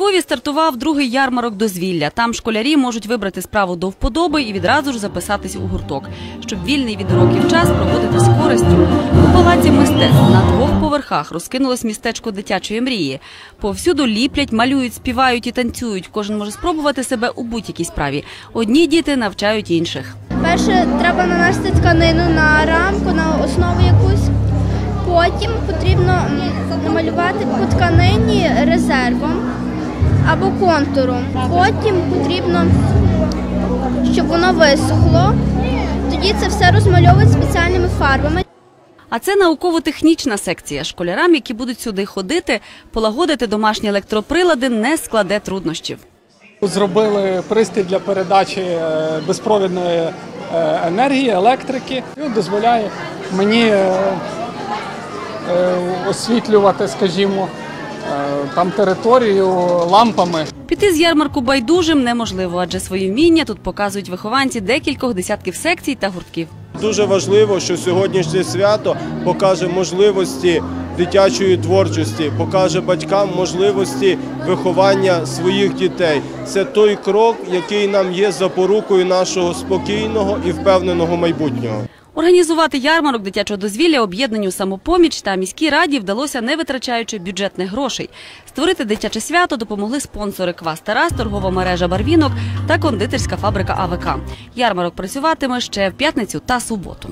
Львові стартував другий ярмарок дозвілля. Там школярі можуть вибрати справу до вподоби і відразу ж записатись у гурток, щоб вільний від уроків час проводити з користю. У палаці мистецтв на двох поверхах розкинулось містечко дитячої мрії. Повсюду ліплять, малюють, співають і танцюють. Кожен може спробувати себе у будь-якій справі. Одні діти навчають інших. Перше треба нанести тканину на рамку, на основу якусь. Потім потрібно намалювати по тканині резервом або контуром. Потім потрібно, щоб воно висохло. Тоді це все розмальовують спеціальними фарбами. А це науково-технічна секція. Школярам, які будуть сюди ходити, полагодити домашні електроприлади не складе труднощів. Зробили пристрій для передачі е, безпровідної е, енергії, електрики. Він дозволяє мені е, освітлювати, скажімо, там територію лампами. Піти з ярмарку байдужим неможливо, адже свої вміння тут показують вихованці декількох десятків секцій та гуртків. Дуже важливо, що сьогоднішнє свято покаже можливості дитячої творчості, покаже батькам можливості виховання своїх дітей. Це той крок, який нам є запорукою нашого спокійного і впевненого майбутнього. Організувати ярмарок дитячого дозвілля об'єднанню самопоміч та міській раді вдалося не витрачаючи бюджетних грошей. Створити дитяче свято допомогли спонсори Квас Тарас, торгова мережа Барвінок та кондитерська фабрика АВК. Ярмарок працюватиме ще в п'ятницю та суботу.